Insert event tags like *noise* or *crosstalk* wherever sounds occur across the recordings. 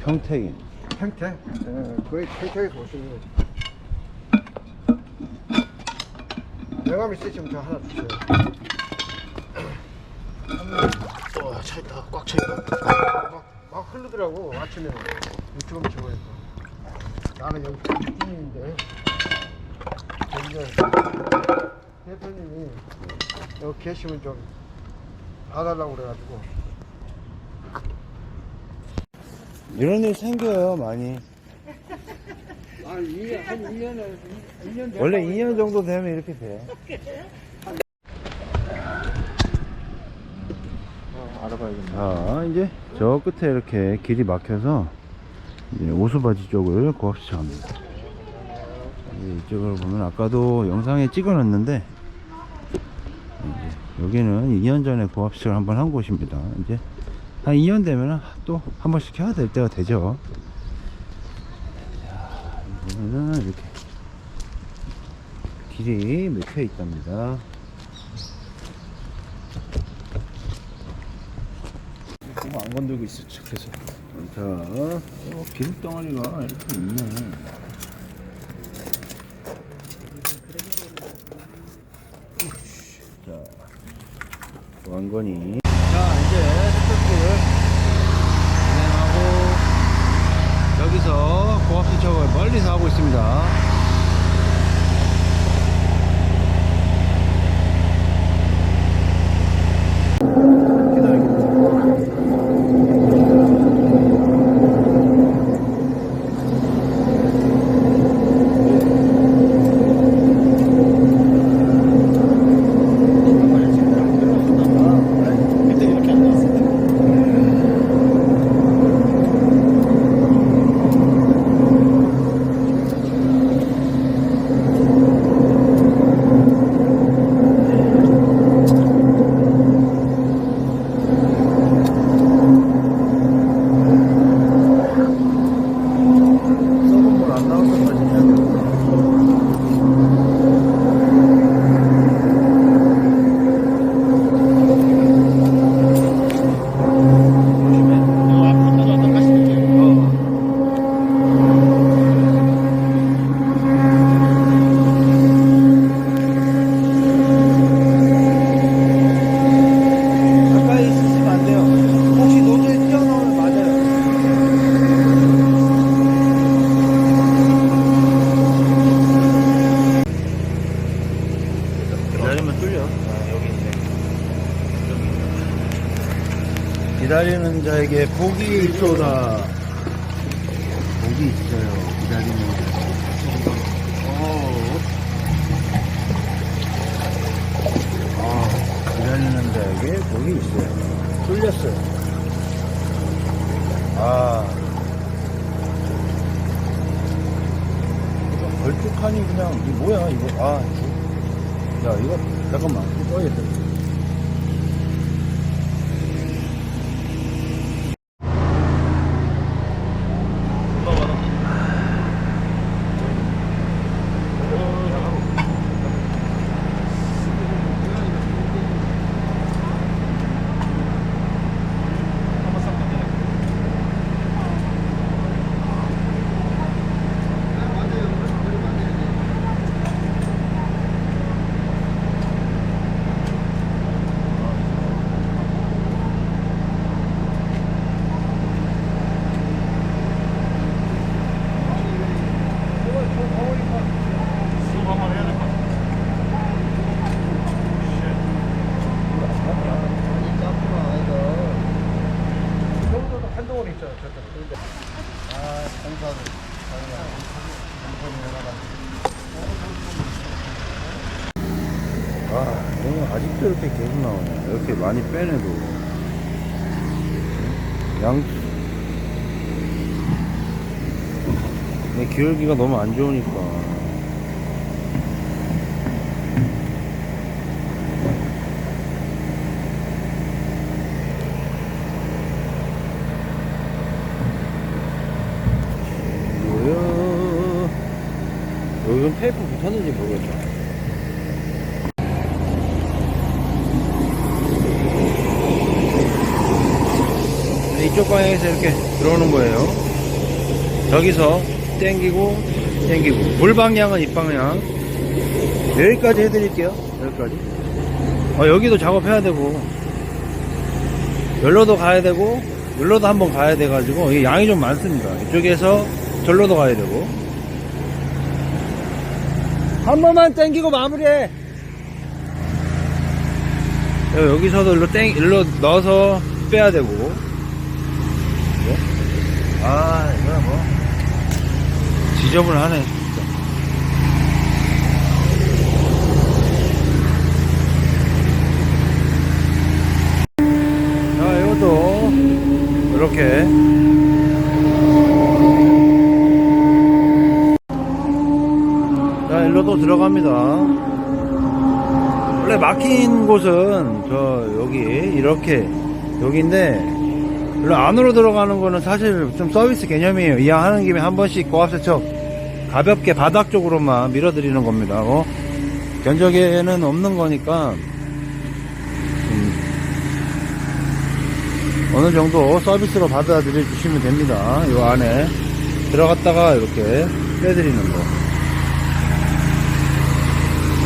평택이. 평택? 예, 거의 평택에서 오시는 거지. 명함 있으시면 저 하나 주세요. 와, 차 있다. 꽉 차 있다. 막, 막 흐르더라고, 아침에. 유튜브 찍어니까. 나는 여기 주인인데, 근데 대표님이 여기 계시면 좀 봐달라고 그래가지고. 이런 일 생겨요, 많이. 아, 2년, 한 2년에, 2년 원래 2년 정도 되면 이렇게 돼. 어, 알아봐야겠네. 자, 이제 저 끝에 이렇게 길이 막혀서 이제 오수바지 쪽을 고압 시청합니다. 이제 이쪽을 보면 아까도 영상에 찍어 놨는데 이제 여기는 2년 전에 고압 시청을 한번 한 곳입니다. 이제 한 2년 되면 또 한 번씩 해야 될 때가 되죠. 자, 보면은 이렇게 길이 막혀 있답니다. 너무 안 건들고 있었죠. 그래서 자, 어, 기름 덩어리가 이렇게 있네. 자, 왕건이. 복이 있도다. 복이 있어요. 기다리는 자. 아, 기다리는 자에게 복이 있어요. 뚫렸어요. 아. 걸쭉하니 그냥, 이게 뭐야, 이거. 아, 야, 이거, 잠깐만, 이거 꺼야겠다. 정도도 한동안 있잖아, 저때. 근데. 아, 공사도. 아, 이렇게 계속 나오네. 이렇게 많이 빼내도. 양, 내 기울기가 너무 안 좋으니까. 뭐야. 여기는 테이프 붙었는지 모르겠다. 이쪽 방향에서 이렇게 들어오는 거예요. 여기서 땡기고 땡기고 물 방향은 이 방향 여기까지 해드릴게요. 여기까지. 어, 여기도 작업해야 되고 열로도 가야 되고 열로도 한번 가야 돼 가지고 이게 양이 좀 많습니다. 이쪽에서 절로도 가야 되고 한 번만 땡기고 마무리해. 여기서도 일로 땡 일로 넣어서 빼야 되고. 아 이거 뭐 지저분하네. 진짜. 자 이것도 이렇게 자 일로 또 들어갑니다 원래 막힌 곳은 저 여기 이렇게 여기인데 일로 안으로 들어가는 거는 사실 좀 서비스 개념이에요. 이왕 하는 김에 한 번씩 고압세척 가볍게 바닥 쪽으로만 밀어드리는 겁니다. 어? 견적에는 없는 거니까 음, 어느 정도 서비스로 받아들여 주시면 됩니다. 이 안에 들어갔다가 이렇게 빼드리는 거.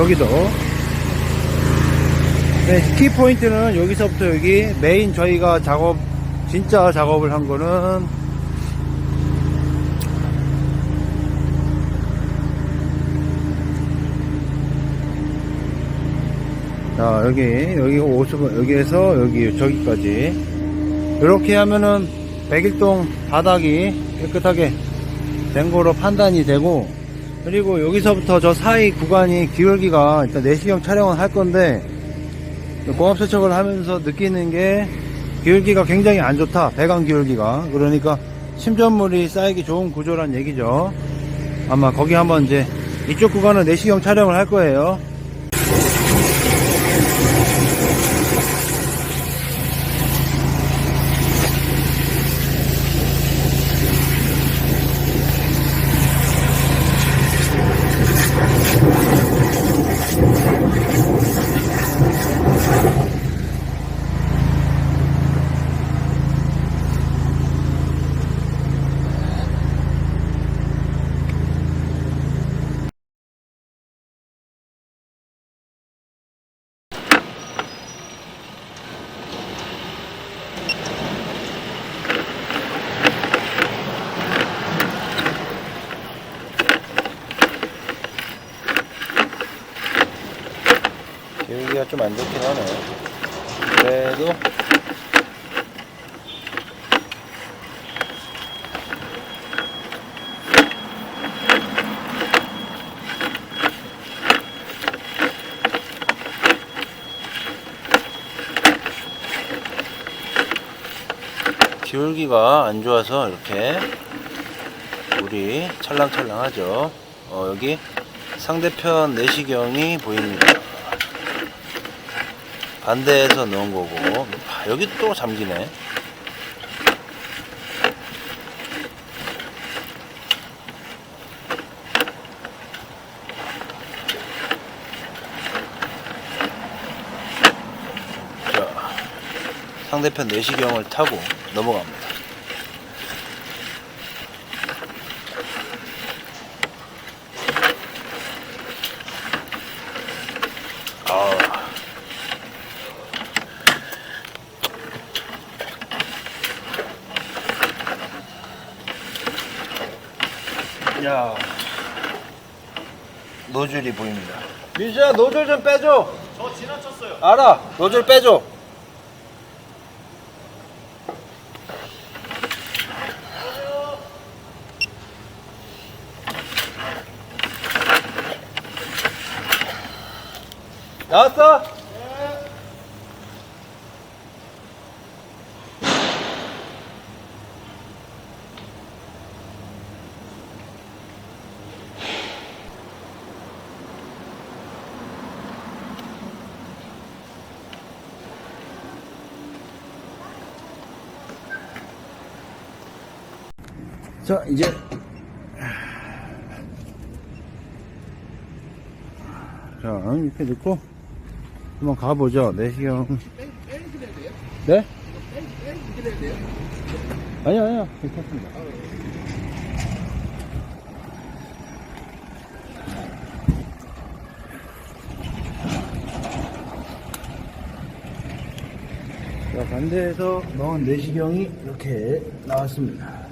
여기도. 네, 키 포인트는 여기서부터 여기 메인 저희가 작업 진짜 작업을 한 거는 자 여기 여기 오수 여기에서 여기 저기까지. 이렇게 하면은 백일동 바닥이 깨끗하게 된 거로 판단이 되고 그리고 여기서부터 저 사이 구간이 기울기가 일단 내시경 촬영을 할 건데 공합 세척을 하면서 느끼는 게 기울기가 굉장히 안 좋다. 배관 기울기가. 그러니까 침전물이 쌓이기 좋은 구조란 얘기죠. 아마 거기 한번 이제 이쪽 구간은 내시경 촬영을 할 거예요 기울기가 좀 안 좋긴 하네. 그래도 기울기가 안 좋아서 이렇게 물이 찰랑찰랑하죠. 어, 여기 상대편 내시경이 보입니다 반대에서 넣은 거고. 아, 여기 또 잠기네. 자 상대편 내시경을 타고 넘어갑니다. 아 야 노즐이 보입니다 민수야 노즐 좀 빼줘 저 지나쳤어요. 알아 노즐 빼줘 나왔어? 자 이제 자 이렇게 넣고 한번 가보죠 내시경 네? 돼요? 아니요, 아니요. 괜찮습니다. 자, 반대에서 넣은 내시경이 이렇게 나왔습니다.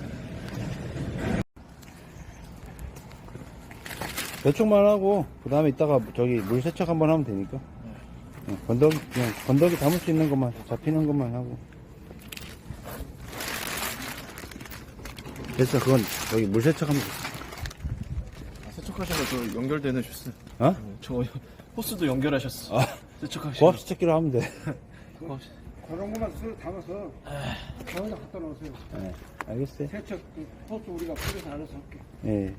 대충만 하고, 그 다음에 이따가 저기 물 세척 한번 하면 되니까. 응, 건더기, 그냥 건더기 담을 수 있는 것만, 잡히는 것만 하고. 됐어, 그건 여기 물 세척하면 돼. 아, 세척하신 거저 연결되는 슈스. 어? 저 호스도 연결하셨어. 아. 세척하신 고압 세척기로 하면 돼. *laughs* 거. 그런 것만 술 담아서 거기다 갖다 놓으세요. 네, 알겠어요. 세척 그 호스 우리가 뿌려서 알아서 할게. 예.